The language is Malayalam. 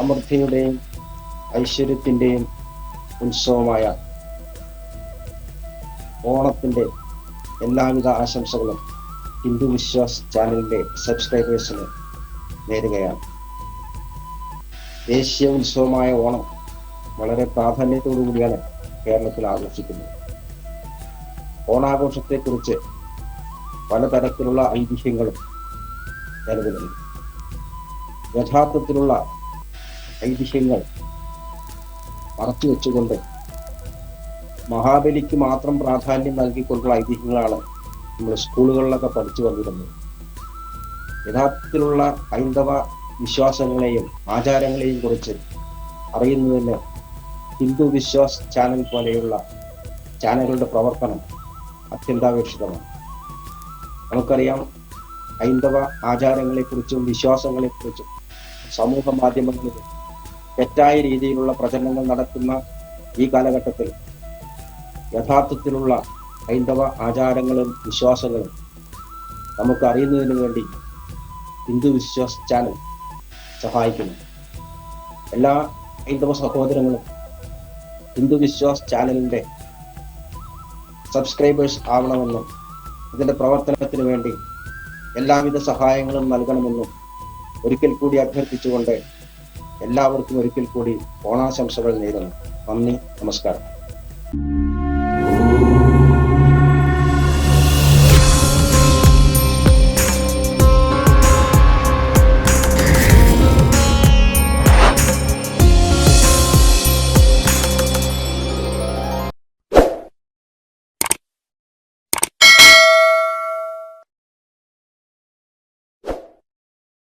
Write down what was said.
സമൃദ്ധിയുടെയും ഐശ്വര്യത്തിന്റെയും ഉത്സവമായ ഓണത്തിന്റെ എല്ലാവിധ ആശംസകളും ഹിന്ദു വിശ്വാസ് ചാനലിന്റെ സബ്സ്ക്രൈബേഴ്സിന് നേരുകയാണ്. ദേശീയ ഉത്സവമായ ഓണം വളരെ പ്രാധാന്യത്തോടു കൂടിയാണ് കേരളത്തിൽ ആഘോഷിക്കുന്നത്. ഓണാഘോഷത്തെക്കുറിച്ച് പലതരത്തിലുള്ള ഐതിഹ്യങ്ങളും നിലവിലുണ്ട്. യഥാർത്ഥത്തിലുള്ള ഐതിഹ്യങ്ങൾ മറച്ചു വെച്ചുകൊണ്ട് മഹാബലിക്ക് മാത്രം പ്രാധാന്യം നൽകിക്കൊണ്ടുള്ള ഐതിഹ്യങ്ങളാണ് നമ്മൾ സ്കൂളുകളിലൊക്കെ പഠിച്ചു വന്നിരുന്നത്. യഥാർത്ഥത്തിലുള്ള ഹൈന്ദവ വിശ്വാസങ്ങളെയും ആചാരങ്ങളെയും കുറിച്ച് അറിയുന്നതിന് ഹിന്ദു വിശ്വാസ് ചാനൽ പോലെയുള്ള ചാനലുകളുടെ പ്രവർത്തനം അത്യന്താപേക്ഷിതമാണ്. നമുക്കറിയാം ഹൈന്ദവ ആചാരങ്ങളെക്കുറിച്ചും വിശ്വാസങ്ങളെക്കുറിച്ചും സമൂഹ മാധ്യമങ്ങളിൽ തെറ്റായ രീതിയിലുള്ള പ്രചരണങ്ങൾ നടക്കുന്ന ഈ കാലഘട്ടത്തിൽ യഥാർത്ഥത്തിലുള്ള ഹൈന്ദവ ആചാരങ്ങളും വിശ്വാസങ്ങളും നമുക്ക് അറിയുന്നതിന് വേണ്ടി ഹിന്ദു വിശ്വാസ ചാനൽ സഹായിക്കുന്നു. എല്ലാ ഹൈന്ദവ സഹോദരങ്ങളും ഹിന്ദു വിശ്വാസ് ചാനലിന്റെ സബ്സ്ക്രൈബേഴ്സ് ആവണമെന്നും ഇതിന്റെ പ്രവർത്തനത്തിന് വേണ്ടി എല്ലാവിധ സഹായങ്ങളും നൽകണമെന്നും ഒരിക്കൽ കൂടി അഭ്യർത്ഥിച്ചുകൊണ്ട് എല്ലാവർക്കും ഒരിക്കൽ കൂടി ഓണാശംസകൾ നേരുന്നു. നന്ദി നമസ്കാരം.